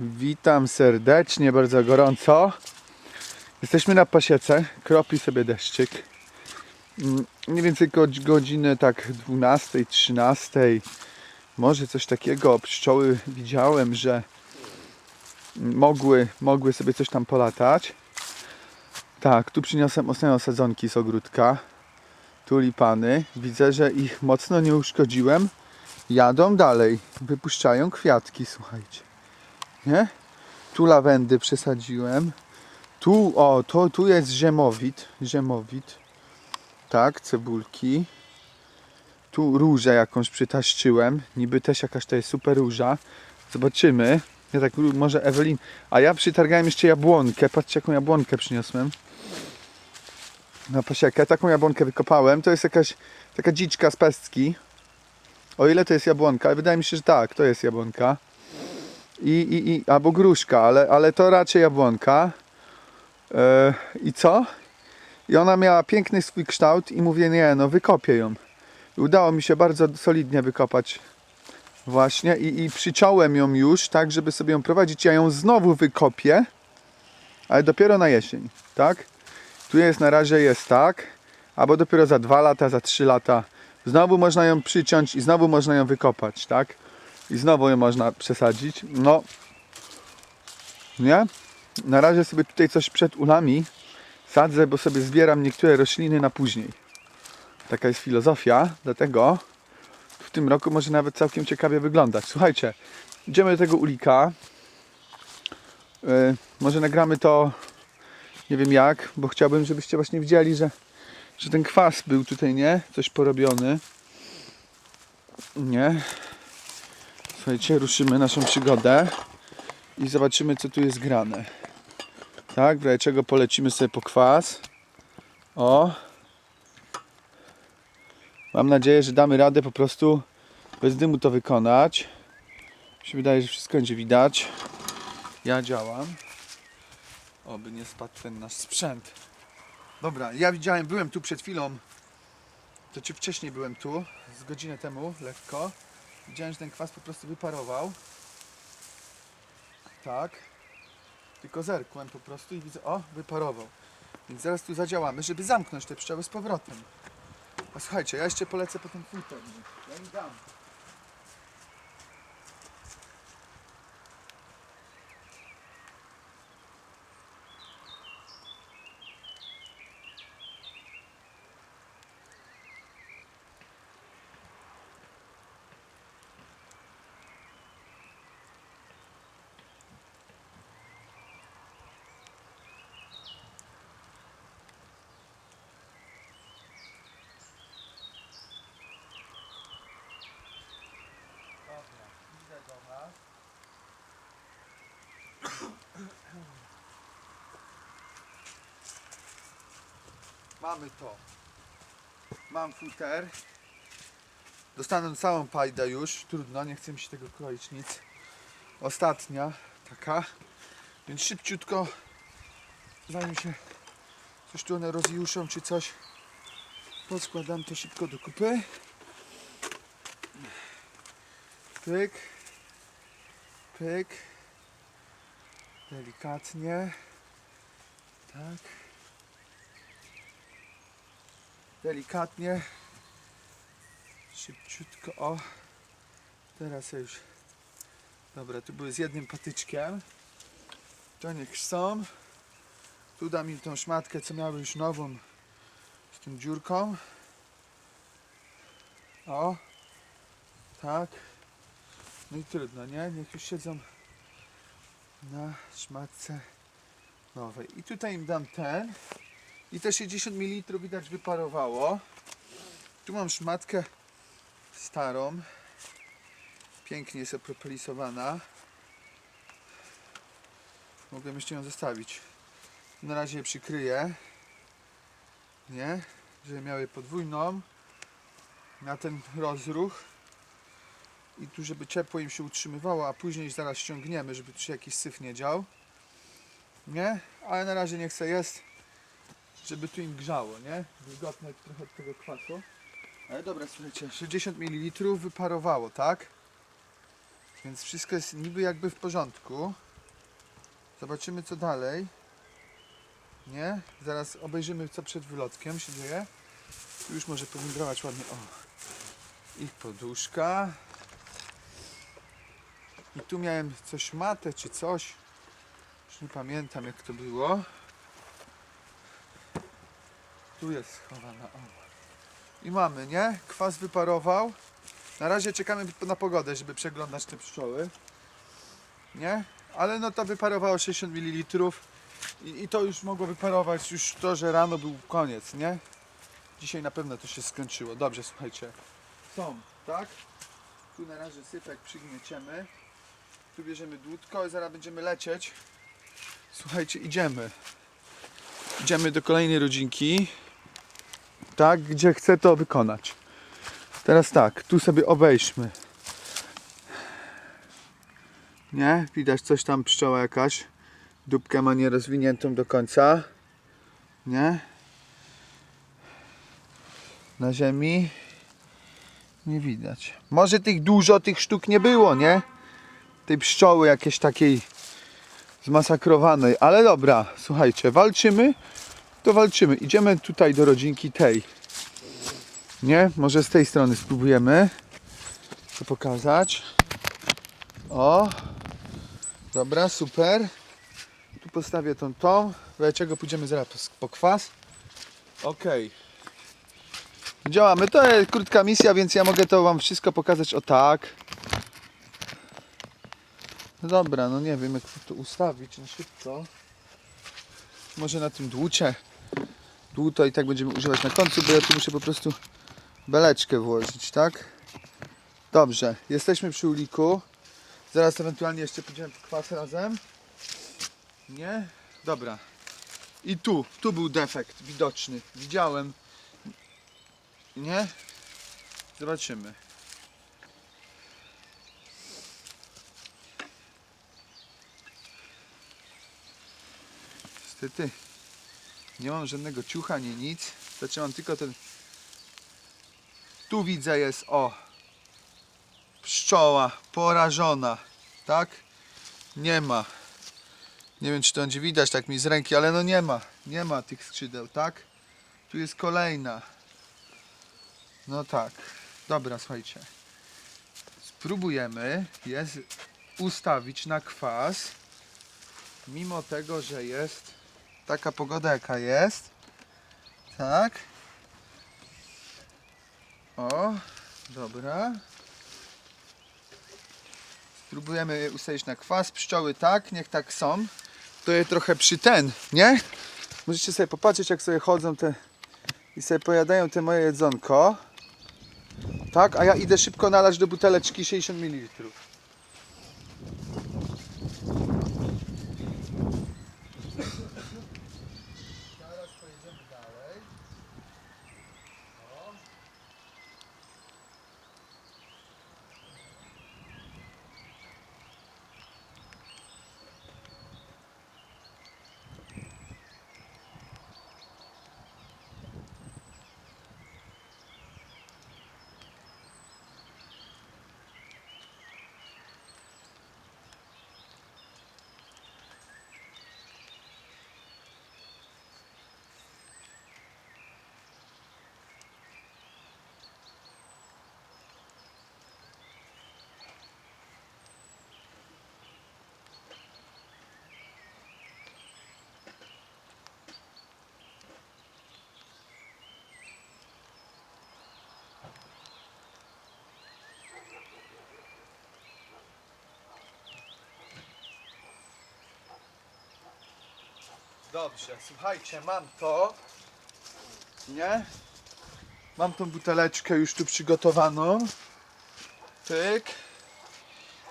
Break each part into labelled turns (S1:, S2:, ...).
S1: Witam serdecznie, bardzo gorąco. Jesteśmy na pasiece, kropi sobie deszczyk. Mm, Mniej więcej godz- godziny tak 12, 13, może coś takiego. Pszczoły widziałem, że mogły, mogły sobie coś tam polatać. Tak, tu przyniosłem ostatnio sadzonki z ogródka. Tulipany. Widzę, że ich mocno nie uszkodziłem. Jadą dalej, wypuszczają kwiatki, słuchajcie. Nie? Tu lawendy przesadziłem. Tu, o, to, tu jest ziemowit. Ziemowit. Tak, cebulki. Tu różę jakąś przytaszczyłem. Niby też jakaś to jest super róża. Zobaczymy. Ja tak, może Ewelin. A ja przytargałem jeszcze jabłonkę. Patrzcie, jaką jabłonkę przyniosłem. Na pasiekę. Taką jabłonkę wykopałem. To jest jakaś taka dziczka z pestki. O ile to jest jabłonka? Wydaje mi się, że tak, to jest jabłonka. I, i, i, albo gruszka, ale, ale to raczej jabłonka. E, I co? I ona miała piękny swój kształt i mówię, nie, no wykopię ją. I udało mi się bardzo solidnie wykopać właśnie i, i przyciąłem ją już, tak, żeby sobie ją prowadzić. Ja ją znowu wykopię, ale dopiero na jesień, tak? Tu jest na razie jest tak, albo dopiero za dwa lata, za trzy lata znowu można ją przyciąć i znowu można ją wykopać, tak? I znowu ją można przesadzić. No, nie? Na razie sobie tutaj coś przed ulami sadzę, bo sobie zbieram niektóre rośliny na później. Taka jest filozofia, dlatego w tym roku może nawet całkiem ciekawie wyglądać. Słuchajcie, idziemy do tego ulika. Yy, może nagramy to nie wiem jak, bo chciałbym, żebyście właśnie widzieli, że, że ten kwas był tutaj, nie? Coś porobiony. Nie. Słuchajcie, ruszymy naszą przygodę i zobaczymy, co tu jest grane. Tak, w razie czego polecimy sobie po kwas. O. Mam nadzieję, że damy radę po prostu bez dymu to wykonać. Mi się wydaje, że wszystko będzie widać. Ja działam. Oby nie spadł ten nasz sprzęt. Dobra, ja widziałem, byłem tu przed chwilą. To ci wcześniej byłem tu, z godzinę temu, lekko. Widziałem, że ten kwas po prostu wyparował. Tak. Tylko zerkłem po prostu i widzę, o, wyparował. Więc zaraz tu zadziałamy, żeby zamknąć te pszczoły z powrotem. A słuchajcie, ja jeszcze polecę po ten filtr. Ja im dam. Dobra, idę do nas. Mamy to. Mam futer. Dostanę całą pajdę już. Trudno, nie chcę mi się tego kroić nic. Ostatnia taka. Więc szybciutko, zanim się coś tu one rozjuszą czy coś, poskładam to szybko do kupy. Pyk. Pyk. Delikatnie. Tak. Delikatnie. Szybciutko. O. Teraz już. Dobra, tu były z jednym patyczkiem. To niech są. Tu dam im tą szmatkę, co miały już nową. Z tą dziurką. O. Tak. No i trudno, nie? Niech już siedzą na szmatce nowej. I tutaj im dam ten. I te 60 ml widać wyparowało. Tu mam szmatkę starą. Pięknie jest opropelisowana. Mogłem jeszcze ją zostawić. Na razie je przykryję. Nie? Żeby miały podwójną. Na ten rozruch i tu żeby ciepło im się utrzymywało, a później zaraz ściągniemy, żeby tu się jakiś syf nie dział. Nie? Ale na razie niech se jest, żeby tu im grzało, nie? Wilgotne trochę od tego kwasu. Ale dobra, słuchajcie, 60 ml wyparowało, tak? Więc wszystko jest niby jakby w porządku. Zobaczymy co dalej. Nie? Zaraz obejrzymy co przed wylotkiem się dzieje. Tu już może powędrować ładnie. O. Ich poduszka. I tu miałem coś matę czy coś. Już nie pamiętam jak to było. Tu jest schowana. O. I mamy, nie? Kwas wyparował. Na razie czekamy na pogodę, żeby przeglądać te pszczoły. Nie? Ale no to wyparowało 60 ml. I, I to już mogło wyparować już to, że rano był koniec, nie? Dzisiaj na pewno to się skończyło. Dobrze, słuchajcie. Są, tak? Tu na razie sypek przygnieciemy. Tu bierzemy dłutko i zaraz będziemy lecieć. Słuchajcie, idziemy. Idziemy do kolejnej rodzinki. Tak, gdzie chcę to wykonać. Teraz tak, tu sobie obejdźmy. Nie? Widać coś tam, pszczoła jakaś. Dupkę ma nierozwiniętą do końca. Nie? Na ziemi nie widać. Może tych dużo tych sztuk nie było, nie? Tej pszczoły jakiejś takiej zmasakrowanej. Ale dobra, słuchajcie, walczymy, to walczymy. Idziemy tutaj do rodzinki tej. Nie? Może z tej strony spróbujemy to pokazać. O! Dobra, super. Tu postawię tą tą. Dlaczego pójdziemy zaraz po kwas? Okej. Działamy. To jest krótka misja, więc ja mogę to wam wszystko pokazać o tak. No dobra, no nie wiem jak to ustawić na szybko. Może na tym dłucie. Dłuto i tak będziemy używać na końcu, bo ja tu muszę po prostu beleczkę włożyć, tak? Dobrze, jesteśmy przy uliku. Zaraz ewentualnie jeszcze pójdziemy po kwas razem. Nie? Dobra. I tu, tu był defekt widoczny. Widziałem. Nie? Zobaczymy. Niestety nie mam żadnego ciucha, nie nic. Znaczy mam tylko ten... Tu widzę jest, o, pszczoła porażona, tak? Nie ma. Nie wiem, czy to będzie widać tak mi z ręki, ale no nie ma. Nie ma tych skrzydeł, tak? Tu jest kolejna. No tak. Dobra, słuchajcie. Spróbujemy je ustawić na kwas. Mimo tego, że jest taka pogoda, jaka jest. Tak. O, dobra. Spróbujemy je ustawić na kwas. Pszczoły tak, niech tak są. To je trochę przy ten, nie? Możecie sobie popatrzeć, jak sobie chodzą te i sobie pojadają te moje jedzonko. Tak, a ja idę szybko nalać do buteleczki 60 ml. Teraz pojedziemy dalej. Dobrze, słuchajcie, mam to. Nie? Mam tą buteleczkę już tu przygotowaną. Tyk.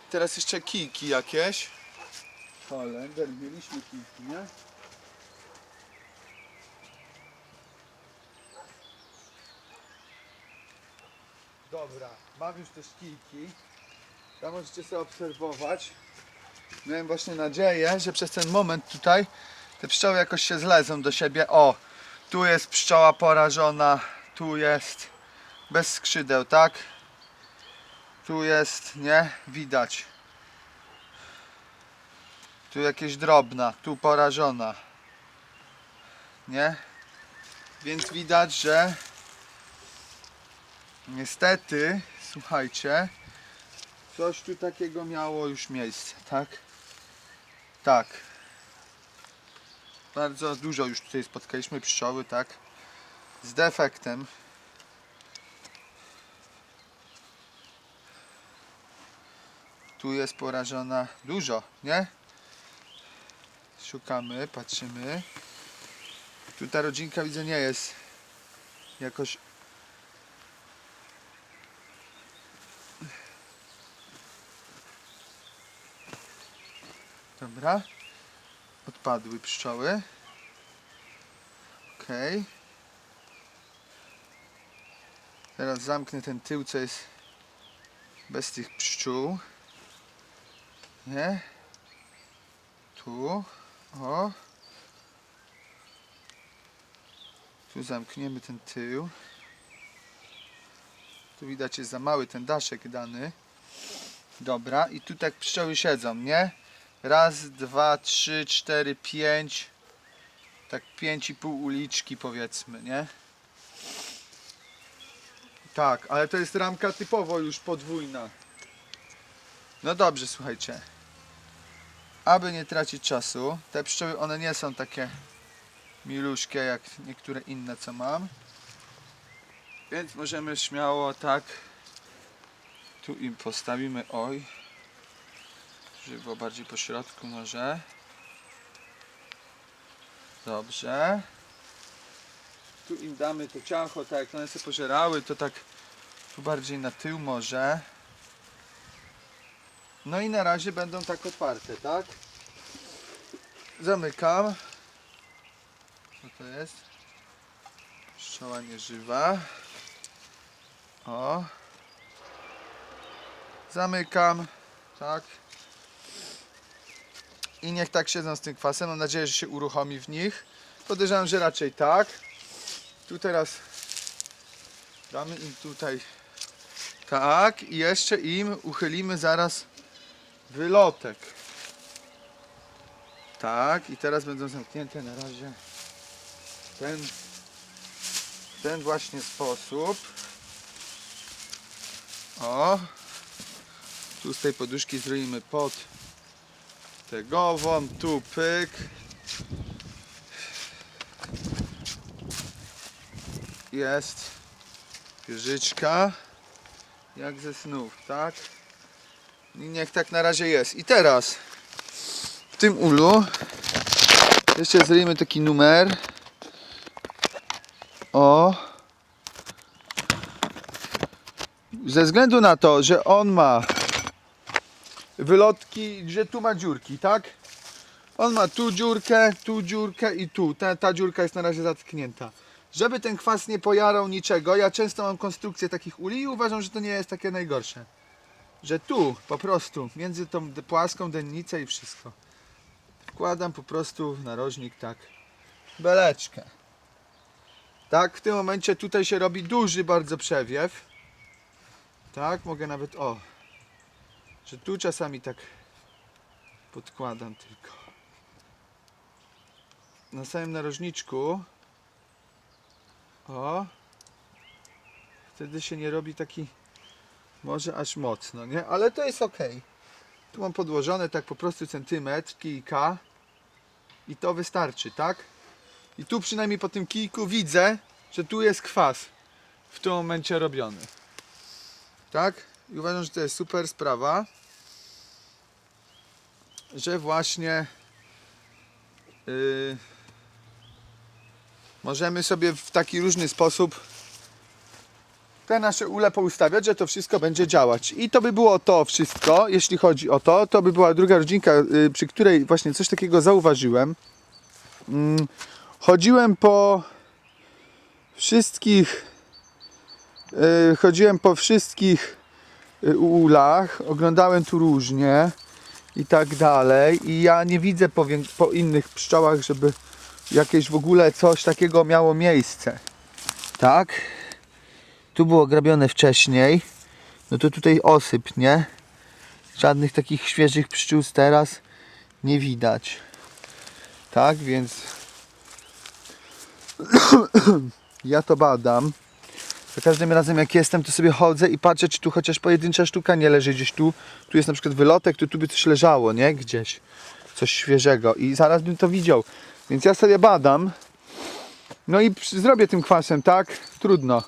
S1: Teraz jeszcze kijki jakieś. Holender, mieliśmy kijki, nie? Dobra, mam już też kijki. Tam możecie sobie obserwować. Miałem właśnie nadzieję, że przez ten moment tutaj te pszczoły jakoś się zlezą do siebie. O, tu jest pszczoła porażona, tu jest bez skrzydeł, tak? Tu jest, nie? Widać. Tu jakieś drobna, tu porażona. Nie? Więc widać, że niestety, słuchajcie, coś tu takiego miało już miejsce, tak? Tak. Bardzo dużo już tutaj spotkaliśmy pszczoły, tak? Z defektem. Tu jest porażona dużo, nie? Szukamy, patrzymy. Tu ta rodzinka widzę nie jest jakoś Dobra. Odpadły pszczoły. Okej. Teraz zamknę ten tył, co jest bez tych pszczół. Nie? Tu. O. Tu zamkniemy ten tył. Tu widać jest za mały ten daszek dany. Dobra, i tu tak pszczoły siedzą, nie? Raz, dwa, trzy, cztery, pięć. Tak pięć i pół uliczki powiedzmy, nie? Tak, ale to jest ramka typowo już podwójna. No dobrze, słuchajcie. Aby nie tracić czasu, te pszczoły one nie są takie miluśkie jak niektóre inne co mam. Więc możemy śmiało tak tu im postawimy oj żeby było bardziej po środku może. Dobrze. Tu im damy to ciacho tak jak one sobie pożerały to tak tu bardziej na tył może. No i na razie będą tak otwarte tak? Zamykam. Co to jest? Pszczoła nieżywa. O. Zamykam. Tak i niech tak siedzą z tym kwasem. Mam nadzieję, że się uruchomi w nich. Podejrzewam, że raczej tak. Tu teraz damy im tutaj tak i jeszcze im uchylimy zaraz wylotek. Tak i teraz będą zamknięte na razie ten ten właśnie sposób. O, tu z tej poduszki zrobimy pod tegową, tu pyk. Jest wieżyczka, jak ze snów, tak? I niech tak na razie jest. I teraz w tym ulu jeszcze zrobimy taki numer. O. Ze względu na to, że on ma wylotki, że tu ma dziurki, tak? On ma tu dziurkę, tu dziurkę i tu. Ta, ta dziurka jest na razie zatknięta. Żeby ten kwas nie pojarał niczego, ja często mam konstrukcję takich uli i uważam, że to nie jest takie najgorsze. Że tu po prostu, między tą płaską dennicę i wszystko. Wkładam po prostu narożnik tak beleczkę. Tak, w tym momencie tutaj się robi duży bardzo przewiew. Tak, mogę nawet, o, że tu czasami tak podkładam tylko. Na samym narożniczku. O. Wtedy się nie robi taki może aż mocno, nie? Ale to jest ok. Tu mam podłożone tak po prostu centymetr kijka i to wystarczy, tak? I tu przynajmniej po tym kijku widzę, że tu jest kwas w tym momencie robiony. Tak? I uważam, że to jest super sprawa że właśnie yy, możemy sobie w taki różny sposób te nasze ule poustawiać, że to wszystko będzie działać. I to by było to wszystko, jeśli chodzi o to. To by była druga rodzinka, yy, przy której właśnie coś takiego zauważyłem. Mm, chodziłem po wszystkich yy, chodziłem po wszystkich yy, ulach, oglądałem tu różnie i tak dalej. I ja nie widzę po, po innych pszczołach, żeby jakieś w ogóle coś takiego miało miejsce. Tak? Tu było grabione wcześniej. No to tutaj osyp, nie? Żadnych takich świeżych pszczół teraz nie widać. Tak, więc ja to badam. Za każdym razem jak jestem, to sobie chodzę i patrzę, czy tu chociaż pojedyncza sztuka nie leży gdzieś tu. Tu jest na przykład wylotek, to tu by coś leżało, nie? Gdzieś. Coś świeżego. I zaraz bym to widział. Więc ja sobie badam. No i zrobię tym kwasem, tak? Trudno.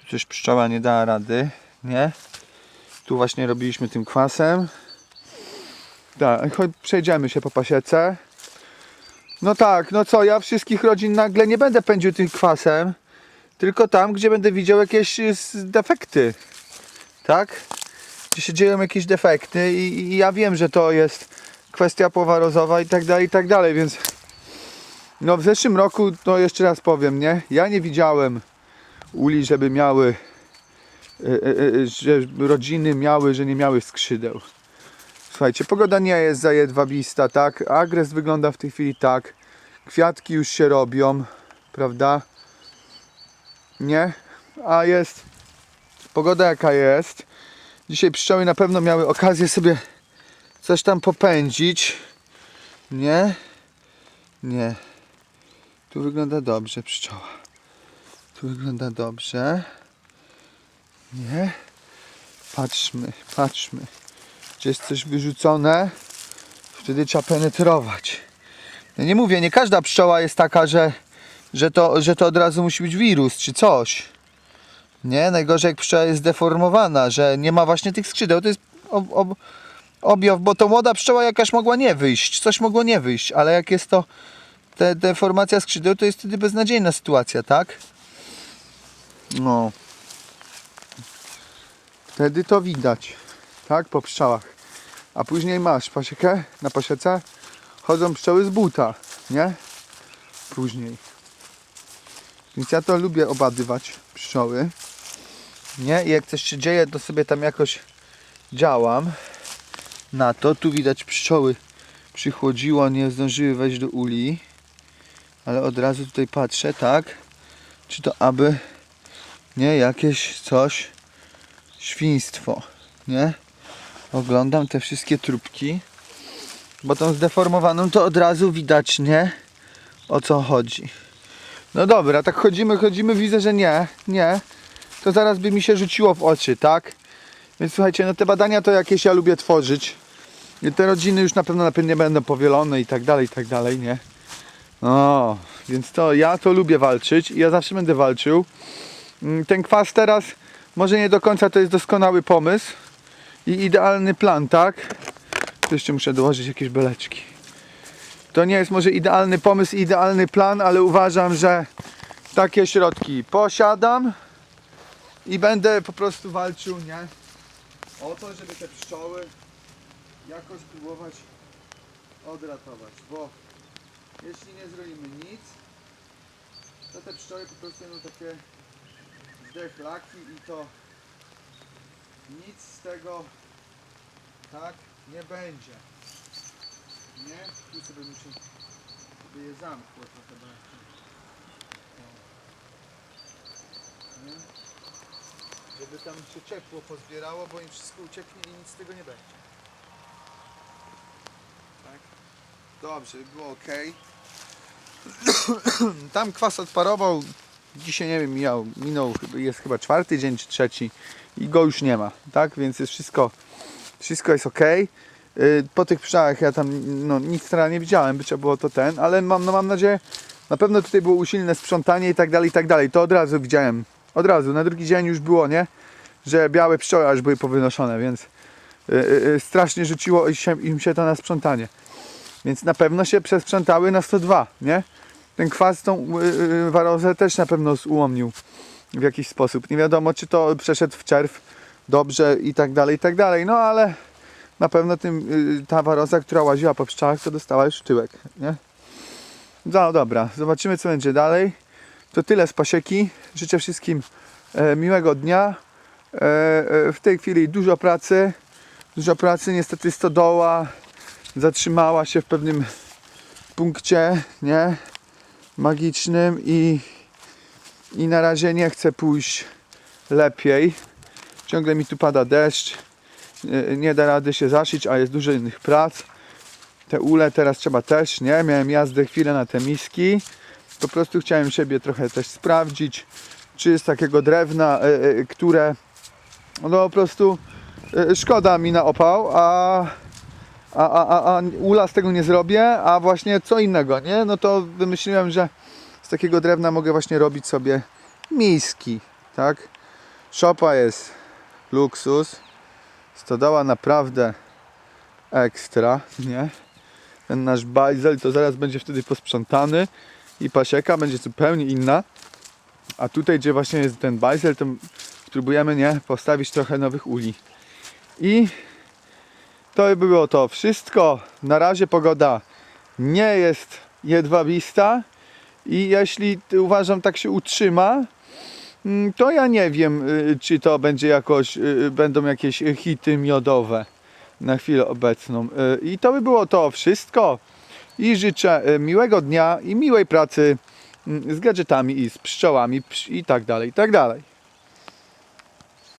S1: Tu coś pszczoła nie dała rady, nie? Tu właśnie robiliśmy tym kwasem. Tak, przejdziemy się po pasiece. No tak, no co, ja wszystkich rodzin nagle nie będę pędził tym kwasem, tylko tam, gdzie będę widział jakieś y, defekty. Tak? Gdzie się dzieją jakieś defekty i, i ja wiem, że to jest kwestia powarozowa i tak dalej, i tak dalej, więc no w zeszłym roku, no jeszcze raz powiem, nie? Ja nie widziałem uli, żeby miały, y, y, że rodziny miały, że nie miały skrzydeł. Słuchajcie, pogoda nie jest zajedwabista, tak? Agres wygląda w tej chwili tak. Kwiatki już się robią, prawda? Nie? A jest pogoda jaka jest. Dzisiaj pszczoły na pewno miały okazję sobie coś tam popędzić. Nie? Nie. Tu wygląda dobrze pszczoła. Tu wygląda dobrze. Nie? Patrzmy, patrzmy. Gdzie jest coś wyrzucone, wtedy trzeba penetrować. Ja nie mówię, nie każda pszczoła jest taka, że, że, to, że to od razu musi być wirus czy coś. Nie, najgorzej jak pszczoła jest zdeformowana, że nie ma właśnie tych skrzydeł. To jest ob, ob, objaw, bo to młoda pszczoła jakaś mogła nie wyjść, coś mogło nie wyjść, ale jak jest to te, deformacja skrzydeł, to jest wtedy beznadziejna sytuacja, tak? No. Wtedy to widać, tak? Po pszczołach. A później masz pasiekę na pasiece, chodzą pszczoły z buta, nie? Później. Więc ja to lubię obadywać pszczoły. Nie? I jak coś się dzieje, to sobie tam jakoś działam na to. Tu widać pszczoły przychłodziło, nie zdążyły wejść do uli. Ale od razu tutaj patrzę, tak? Czy to aby nie jakieś coś świństwo, nie? Oglądam te wszystkie trupki, bo tą zdeformowaną to od razu widać, nie? O co chodzi. No dobra, tak chodzimy, chodzimy, widzę, że nie, nie. To zaraz by mi się rzuciło w oczy, tak? Więc słuchajcie, no te badania to jakieś ja lubię tworzyć. I te rodziny już na pewno na pewno nie będą powielone i tak dalej, i tak dalej, nie? No, więc to ja to lubię walczyć i ja zawsze będę walczył. Mm, Ten kwas teraz może nie do końca to jest doskonały pomysł i idealny plan, tak? Jeszcze muszę dołożyć jakieś beleczki. To nie jest może idealny pomysł, idealny plan, ale uważam, że takie środki posiadam i będę po prostu walczył, nie? O to, żeby te pszczoły jakoś próbować odratować, bo jeśli nie zrobimy nic, to te pszczoły po prostu będą takie zdechlaki i to nic z tego tak nie będzie. Nie? Tu sobie muszę żeby je zamkło trochę bardziej. Nie? Żeby tam się ciepło pozbierało, bo im wszystko ucieknie i nic z tego nie będzie. Tak? Dobrze, było ok. Tam kwas odparował. Dzisiaj nie wiem, minął, jest chyba czwarty dzień czy trzeci i go już nie ma, tak? Więc jest wszystko, wszystko jest ok. Po tych pszczałach ja tam no, nic teraz nie widziałem, by trzeba było to ten, ale mam, no, mam nadzieję, na pewno tutaj było usilne sprzątanie i tak dalej, i tak dalej. To od razu widziałem, od razu, na drugi dzień już było, nie? Że białe pszczoły aż były powynoszone, więc y, y, y, strasznie rzuciło się, im się to na sprzątanie. Więc na pewno się przesprzątały na 102, nie? Ten kwas tą y, y, warozę też na pewno ułomnił w jakiś sposób. Nie wiadomo, czy to przeszedł w czerw dobrze i tak dalej, i tak dalej. No ale na pewno tym, y, ta waroza, która łaziła po pszczołach, to dostała już tyłek, nie? No dobra, zobaczymy co będzie dalej. To tyle z pasieki. Życzę wszystkim e, miłego dnia. E, e, w tej chwili dużo pracy. Dużo pracy, niestety stodoła zatrzymała się w pewnym punkcie, nie? Magicznym i, i na razie nie chcę pójść lepiej. Ciągle mi tu pada deszcz. nie da rady się zaszyć, a jest dużo innych prac. Te ule teraz trzeba też, nie? Miałem jazdę chwilę na te miski. Po prostu chciałem siebie trochę też sprawdzić, czy jest takiego drewna, y, y, które no po prostu y, szkoda mi na opał, a, a, a, a, ula z tego nie zrobię, a właśnie co innego, nie? No to wymyśliłem, że z takiego drewna mogę właśnie robić sobie miski, tak? Szopa jest luksus, stodoła naprawdę ekstra, nie? Ten nasz bajzel to zaraz będzie wtedy posprzątany i pasieka będzie zupełnie inna. A tutaj, gdzie właśnie jest ten bajzel, to spróbujemy, nie? Postawić trochę nowych uli. I to by było to wszystko. Na razie pogoda nie jest jedwabista i jeśli uważam tak się utrzyma, mm, to ja nie wiem, y, czy to będzie jakoś, y, będą jakieś hity miodowe na chwilę obecną. Y, I to by było to wszystko. I życzę y, miłego dnia i miłej pracy mm, z gadżetami i z pszczołami psz- i tak dalej, i tak dalej.